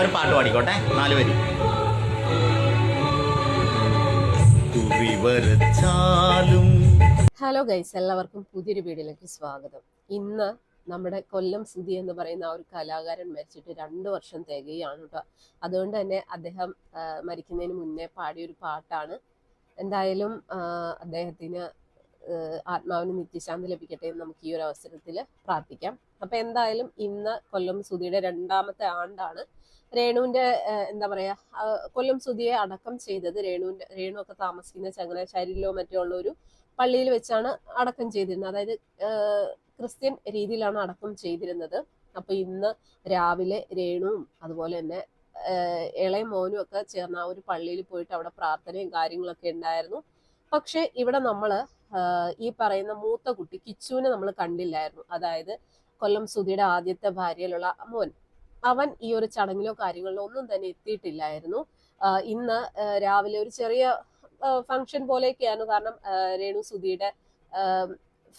ഒരു പാട്ട് പാടിക്കോട്ടെ. നാല് കുറി ഹലോ ഗൈസ് എല്ലാവർക്കും പുതിയൊരു വീഡിയോയിലേക്ക് സ്വാഗതം. ഇന്ന് നമ്മുടെ കൊല്ലം സുധി എന്ന് പറയുന്ന ആ ഒരു കലാകാരൻ മരിച്ചിട്ട് രണ്ട് വർഷം തികയാണ് കേട്ടോ അതുകൊണ്ട് തന്നെ അദ്ദേഹം മരിക്കുന്നതിന് മുന്നേ പാടിയൊരു പാട്ടാണ്. എന്തായാലും അദ്ദേഹത്തിന് ആത്മാവിന് നിത്യശാന്തി ലഭിക്കട്ടെ എന്ന് നമുക്ക് ഈ ഒരു അവസരത്തിൽ പ്രാർത്ഥിക്കാം. അപ്പൊ എന്തായാലും ഇന്ന് കൊല്ലം സുധിയുടെ രണ്ടാമത്തെ ആണ്ടാണ്. രേണുവിന്റെ എന്താ പറയാ കൊല്ലം സുധിയെ അടക്കം ചെയ്തത് രേണുവിന്റെ രേണു ഒക്കെ താമസിക്കുന്ന ചങ്ങനാശ്ശേരിയിലോ മറ്റോ ഉള്ള ഒരു പള്ളിയിൽ വെച്ചാണ് അടക്കം ചെയ്തിരുന്നത്. അതായത് ക്രിസ്ത്യൻ രീതിയിലാണ് അടക്കം ചെയ്തിരുന്നത്. അപ്പൊ ഇന്ന് രാവിലെ രേണുവും അതുപോലെ തന്നെ ഇളയ മോനും ഒക്കെ ചേർന്ന് ആ ഒരു പള്ളിയിൽ പോയിട്ട് അവിടെ പ്രാർത്ഥനയും കാര്യങ്ങളൊക്കെ ഉണ്ടായിരുന്നു. പക്ഷെ ഇവിടെ നമ്മൾ ഈ പറയുന്ന മൂത്ത കുട്ടി കിച്ചുവിനെ നമ്മൾ കണ്ടില്ലായിരുന്നു. അതായത് കൊല്ലം സുധിയുടെ ആദ്യത്തെ ഭാര്യയിലുള്ള മോൻ. അവൻ ഈ ഒരു ചടങ്ങിലോ കാര്യങ്ങളിലോ ഒന്നും തന്നെ എത്തിയിട്ടില്ലായിരുന്നു. ഇന്ന് രാവിലെ ഒരു ചെറിയ ഫംഗ്ഷൻ പോലെയൊക്കെയാണ് കാരണം രേണു സുധിയുടെ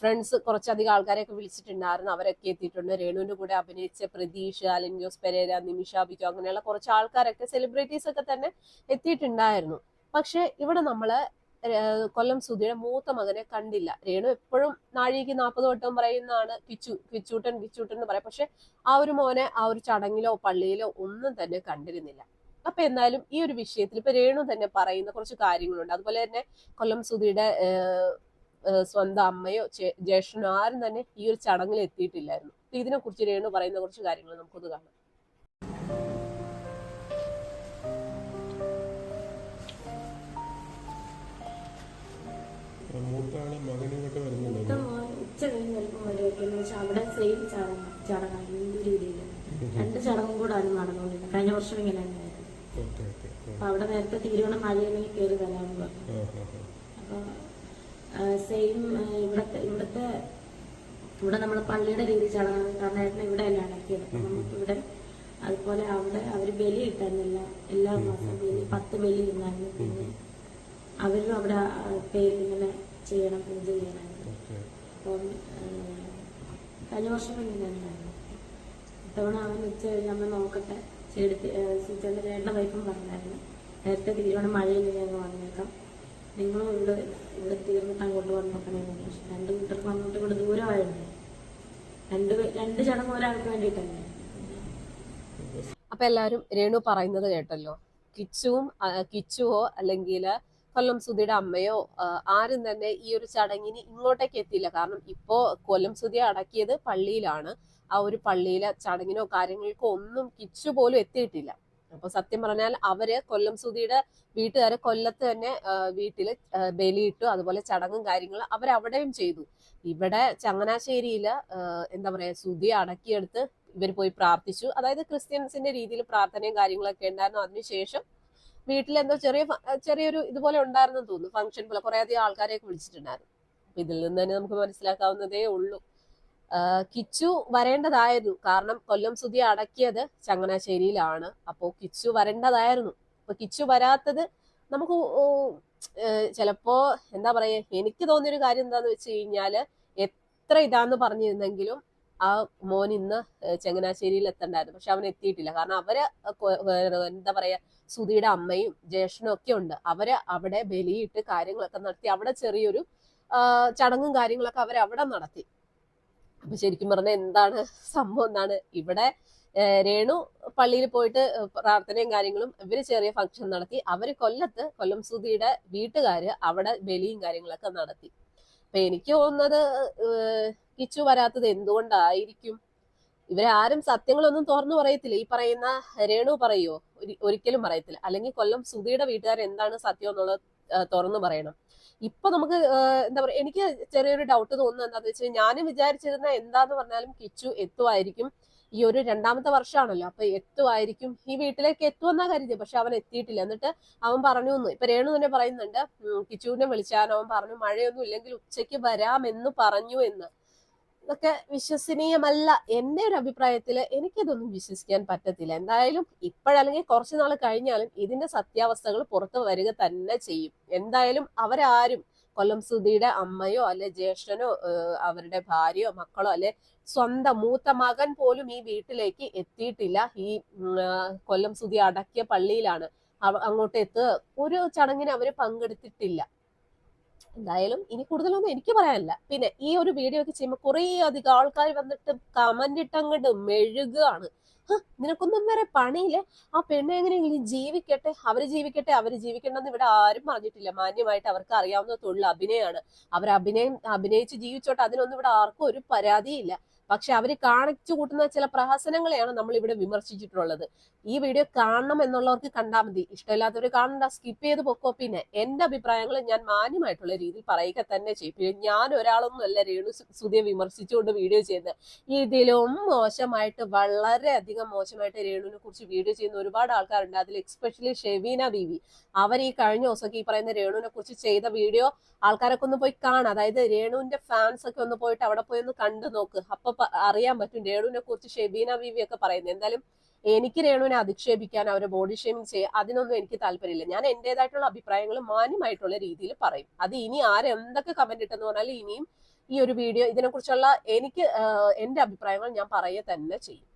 ഫ്രണ്ട്സ് കുറച്ചധികം ആൾക്കാരെയൊക്കെ വിളിച്ചിട്ടുണ്ടായിരുന്നു. അവരൊക്കെ എത്തിയിട്ടുണ്ട്. രേണുവിന്റെ കൂടെ അഭിനയിച്ച പ്രതീഷ് അലിൻ ജോസ് പെരേര നിമിഷ ബിജോ അങ്ങനെയുള്ള കുറച്ച് ആൾക്കാരൊക്കെ സെലിബ്രിറ്റീസ് ഒക്കെ തന്നെ എത്തിയിട്ടുണ്ടായിരുന്നു. പക്ഷെ ഇവിടെ നമ്മൾ കൊല്ലം സുധിയുടെ മൂത്ത മകനെ കണ്ടില്ല. രേണു എപ്പോഴും നാഴിക്ക് നാൽപ്പത് വട്ടം പറയുന്നതാണ് കിച്ചു കിച്ചൂട്ടൻ കിച്ചൂട്ടൻ എന്ന് പറയാം. പക്ഷെ ആ ഒരു മോനെ ആ ഒരു ചടങ്ങിലോ പള്ളിയിലോ ഒന്നും തന്നെ കണ്ടിരുന്നില്ല. അപ്പൊ എന്തായാലും ഈ ഒരു വിഷയത്തിൽ ഇപ്പൊ രേണു തന്നെ പറയുന്ന കുറച്ച് കാര്യങ്ങളുണ്ട്. അതുപോലെ തന്നെ കൊല്ലം സുധിയുടെ സ്വന്തം അമ്മയോ ജ്യേഷ്ഠനോ ആരും തന്നെ ഈ ഒരു ചടങ്ങിൽ എത്തിയിട്ടില്ലായിരുന്നു. ഇതിനെ കുറിച്ച് രേണു പറയുന്ന കുറച്ച് കാര്യങ്ങൾ നമുക്കൊന്ന് കാണാം. സെയിം ചടങ്ങ് ഹിന്ദു രീതിയിൽ. രണ്ട് ചടങ്ങും കൂടാണ് നടന്നുകൊണ്ടിരുന്നത്. കഴിഞ്ഞ വർഷം ഇങ്ങനെ തന്നെയായിരുന്നു. അപ്പൊ അവിടെ നേരത്തെ തീരുവണം മഴയെങ്കിൽ കയറി വരാമെന്ന് പറഞ്ഞു. അപ്പോൾ സെയിം ഇവിടത്തെ ഇവിടത്തെ ഇവിടെ നമ്മൾ പള്ളിയുടെ രീതി ചടങ്ങാണ്. കാരണം ഏട്ടൻ ഇവിടെ അല്ല അടക്കിയത് നമുക്കിവിടെ ഇവിടെ അതുപോലെ അവിടെ അവർ ബലി ഇട്ടായിരുന്നില്ല എല്ലാ മാസം ബലി പത്ത് ബലി ഉണ്ടായിരുന്നു പിന്നെ അവരും അവിടെ പേരിങ്ങനെ ചെയ്യണം പൂജ ചെയ്യണമായിരുന്നു അപ്പം കഴിഞ്ഞ വർഷം ഇങ്ങനെ ഇത്തവണ അവൻ ഉച്ച കഴിഞ്ഞ് അമ്മ നോക്കട്ടെ. ചേട്ടി ചേട്ടന്റെ ചേട്ടന്റെ വൈഫും പറഞ്ഞായിരുന്നു. നേരത്തെ തീരുമാനം മഴയിൽ ഞങ്ങൾ വന്നേക്കാം നിങ്ങളും ഇവിടെ ഇവിടെ തീർന്നിട്ട് അങ്ങോട്ട് വന്നേക്കണേ പക്ഷെ രണ്ട് കൂട്ടർക്കും അങ്ങോട്ടും ഇവിടെ ദൂരമായിരുന്നു രണ്ട് രണ്ട് ചടങ്ങ് ഒരാൾക്ക് വേണ്ടിയിട്ടല്ലേ. അപ്പൊ എല്ലാവരും രേണു പറയുന്നത് കേട്ടല്ലോ. കിച്ചുവും കിച്ചുവോ അല്ലെങ്കിൽ കൊല്ലം സുധിയുടെ അമ്മയോ ആരും തന്നെ ഈ ഒരു ചടങ്ങിന് ഇങ്ങോട്ടേക്ക് എത്തിയില്ല. കാരണം ഇപ്പോ കൊല്ലം സുധിയെ അടക്കിയത് പള്ളിയിലാണ്. ആ ഒരു പള്ളിയിലെ ചടങ്ങിനോ കാര്യങ്ങൾക്കോ ഒന്നും കിച്ചു പോലും എത്തിയിട്ടില്ല. അപ്പൊ സത്യം പറഞ്ഞാൽ അവർ കൊല്ലം സുധിയുടെ വീട്ടുകാരെ കൊല്ലത്ത് തന്നെ വീട്ടിൽ ബലിയിട്ടു അതുപോലെ ചടങ്ങും കാര്യങ്ങളും അവരവിടെയും ചെയ്തു. ഇവിടെ ചങ്ങനാശ്ശേരിയിൽ എന്താ പറയാ സുധി അടക്കിയെടുത്ത് ഇവർ പോയി പ്രാർത്ഥിച്ചു. അതായത് ക്രിസ്ത്യൻസിന്റെ രീതിയിൽ പ്രാർത്ഥനയും കാര്യങ്ങളൊക്കെ ഉണ്ടായിരുന്നു. അതിനുശേഷം വീട്ടിൽ എന്തോ ചെറിയ ചെറിയൊരു ഇതുപോലെ ഉണ്ടായിരുന്നു തോന്നുന്നു ഫംഗ്ഷൻ പോലെ. കുറെ അധികം ആൾക്കാരെയൊക്കെ വിളിച്ചിട്ടുണ്ടായിരുന്നു. ഇതിൽ നിന്ന് തന്നെ നമുക്ക് മനസ്സിലാക്കാവുന്നതേ ഉള്ളൂ. കിച്ചു വരേണ്ടതായിരുന്നു. കാരണം കൊല്ലം സുതി അടക്കിയത് ചങ്ങനാശ്ശേരിയിലാണ്. അപ്പോൾ കിച്ചു വരേണ്ടതായിരുന്നു. അപ്പൊ കിച്ചു വരാത്തത് നമുക്ക് ചിലപ്പോ എന്താ പറയാ എനിക്ക് തോന്നിയൊരു കാര്യം എന്താന്ന് വെച്ച് കഴിഞ്ഞാൽ എത്ര ഇതാന്ന് പറഞ്ഞിരുന്നെങ്കിലും ആ മോൻ ഇന്ന് ചങ്ങനാശ്ശേരിയിൽ എത്തണ്ടായിരുന്നു. പക്ഷെ അവൻ എത്തിയിട്ടില്ല. കാരണം അവർ എന്താ പറയാ സുധിയുടെ അമ്മയും ജ്യേഷ്ഠനും ഒക്കെ ഉണ്ട്. അവർ അവിടെ ബലിയിട്ട് കാര്യങ്ങളൊക്കെ നടത്തി. അവിടെ ചെറിയൊരു ചടങ്ങും കാര്യങ്ങളൊക്കെ അവർ അവിടെ നടത്തി. അപ്പൊ ശരിക്കും പറഞ്ഞാൽ എന്താണ് സംഭവം? എന്താണ്? ഇവിടെ രേണു പള്ളിയിൽ പോയിട്ട് പ്രാർത്ഥനയും കാര്യങ്ങളും ഇവർ ചെറിയ ഫംഗ്ഷൻ നടത്തി. അവർ കൊല്ലത്ത് കൊല്ലം സുധിയുടെ വീട്ടുകാര് അവിടെ ബലിയും കാര്യങ്ങളൊക്കെ നടത്തി. അപ്പൊ എനിക്ക് തോന്നുന്നത് കിച്ചു വരാത്തത് എന്തുകൊണ്ടായിരിക്കും? ഇവരെ ആരും സത്യങ്ങളൊന്നും തുറന്നു പറയത്തില്ല. ഈ പറയുന്ന രേണു പറയോ? ഒരിക്കലും പറയത്തില്ല. അല്ലെങ്കിൽ കൊല്ലം സുധിയുടെ വീട്ടുകാർ എന്താണ് സത്യം എന്നുള്ളത് തുറന്നു പറയണം. ഇപ്പൊ നമുക്ക് എന്താ പറയാ എനിക്ക് ചെറിയൊരു ഡൗട്ട് തോന്നുന്നത് എന്താന്ന് വെച്ചാൽ ഞാനും വിചാരിച്ചിരുന്ന എന്താന്ന് പറഞ്ഞാലും കിച്ചു എത്തുമായിരിക്കും. ഈ ഒരു രണ്ടാമത്തെ വർഷമാണല്ലോ. അപ്പൊ എത്തുമായിരിക്കും ഈ വീട്ടിലേക്ക് എത്തുമെന്നാ കരുതി പക്ഷെ അവൻ എത്തിയിട്ടില്ല. എന്നിട്ട് അവൻ പറഞ്ഞു എന്ന് ഇപ്പൊ രേണു തന്നെ പറയുന്നുണ്ട് കിച്ചുവിനെ വിളിച്ചാൽ അവൻ പറഞ്ഞു മഴയൊന്നും ഇല്ലെങ്കിൽ ഉച്ചയ്ക്ക് വരാമെന്ന് പറഞ്ഞു എന്ന്. ഇതൊക്കെ വിശ്വസനീയമല്ല. എന്റെ ഒരു അഭിപ്രായത്തിൽ എനിക്കിതൊന്നും വിശ്വസിക്കാൻ പറ്റത്തില്ല. എന്തായാലും ഇപ്പോഴല്ലെങ്കിൽ കുറച്ചു നാൾ കഴിഞ്ഞാലും ഇതിന്റെ സത്യാവസ്ഥകൾ പുറത്തു വരിക തന്നെ ചെയ്യും. എന്തായാലും അവരാരും കൊല്ലം സുധിയുടെ അമ്മയോ അല്ലെ ജ്യേഷ്ഠനോ അവരുടെ ഭാര്യയോ മക്കളോ അല്ലെ സ്വന്തം മൂത്ത മകൻ പോലും ഈ വീട്ടിലേക്ക് എത്തിയിട്ടില്ല. ഈ കൊല്ലം സുധി അടക്കിയ പള്ളിയിലാണ് അങ്ങോട്ട് എത്തുക. ഒരു ചടങ്ങിന് അവർ പങ്കെടുത്തിട്ടില്ല. എന്തായാലും ഇനി കൂടുതലൊന്നും എനിക്ക് പറയാനില്ല. പിന്നെ ഈ ഒരു വീഡിയോ ഒക്കെ ചെയ്യുമ്പോൾ കുറേ അധികം ആൾക്കാർ വന്നിട്ട് കമന്റ് ഇട്ടങ്ങോട്ട് മെഴുകുകയാണ് നിനക്കൊന്നും വേറെ പണിയില്ല. ആ പെണ്ണ് എങ്ങനെയെങ്കിലും ജീവിക്കട്ടെ? അവർ ജീവിക്കട്ടെ അവർ ജീവിക്കണ്ടെന്ന് ഇവിടെ ആരും പറഞ്ഞിട്ടില്ല. മാന്യമായിട്ട് അവർക്ക് അറിയാവുന്ന തൊഴിൽ അഭിനയമാണ് അവർ അഭിനയം അഭിനയിച്ച് ജീവിച്ചോട്ടെ. അതിനൊന്നും ഇവിടെ ആർക്കും ഒരു പരാതിയില്ല. പക്ഷെ അവർ കാണിച്ചു കൂട്ടുന്ന ചില പ്രഹസനങ്ങളെയാണ് നമ്മൾ ഇവിടെ വിമർശിച്ചിട്ടുള്ളത്. ഈ വീഡിയോ കാണണം എന്നുള്ളവർക്ക് കണ്ടാൽ മതി. ഇഷ്ടമില്ലാത്തവർ കാണണ്ട. സ്കിപ്പ് ചെയ്ത് പൊക്കോ. പിന്നെ എന്റെ അഭിപ്രായങ്ങൾ ഞാൻ മാന്യമായിട്ടുള്ള രീതിയിൽ പറയുക തന്നെ ചെയ്യും. പിന്നെ ഞാൻ ഒരാളൊന്നും അല്ല രേണു സുധിയെ വിമർശിച്ചുകൊണ്ട് വീഡിയോ ചെയ്യുന്നത്. ഇതിലും മോശമായിട്ട് വളരെ അധികം മോശമായിട്ട് രേണുവിനെ കുറിച്ച് വീഡിയോ ചെയ്യുന്ന ഒരുപാട് ആൾക്കാരുണ്ട്. അതിൽ എക്സ്പെഷ്യലി ഷെവീന ബീവി. അവർ ഈ കഴിഞ്ഞ ദിവസമൊക്കെ ഈ പറയുന്ന രേണുവിനെ കുറിച്ച് ചെയ്ത വീഡിയോ ആൾക്കാരൊക്കെ ഒന്ന് പോയി കാണാം. അതായത് രേണുവിന്റെ ഫാൻസ് ഒക്കെ ഒന്ന് പോയിട്ട് അവിടെ പോയി ഒന്ന് കണ്ടു നോക്ക് അപ്പൊ അറിയാൻ പറ്റും. രേണുവിനെ കുറിച്ച് ഷെബീന ബീവി ഒക്കെ പറയുന്നത്. എന്തായാലും എനിക്ക് രേണുവിനെ അധിക്ഷേപിക്കാൻ അവരെ ബോഡി ഷെയിമിങ് ചെയ്യാൻ അതിനൊന്നും എനിക്ക് താല്പര്യമില്ല. ഞാൻ എന്റേതായിട്ടുള്ള അഭിപ്രായങ്ങൾ മാന്യമായിട്ടുള്ള രീതിയിൽ പറയും. അത് ഇനി ആരെന്തൊക്കെ കമന്റ് ഇട്ടെന്ന് പറഞ്ഞാൽ ഇനിയും ഈ ഒരു വീഡിയോ ഇതിനെക്കുറിച്ചുള്ള എനിക്ക് എന്റെ അഭിപ്രായങ്ങൾ ഞാൻ പറയുക തന്നെ ചെയ്യും.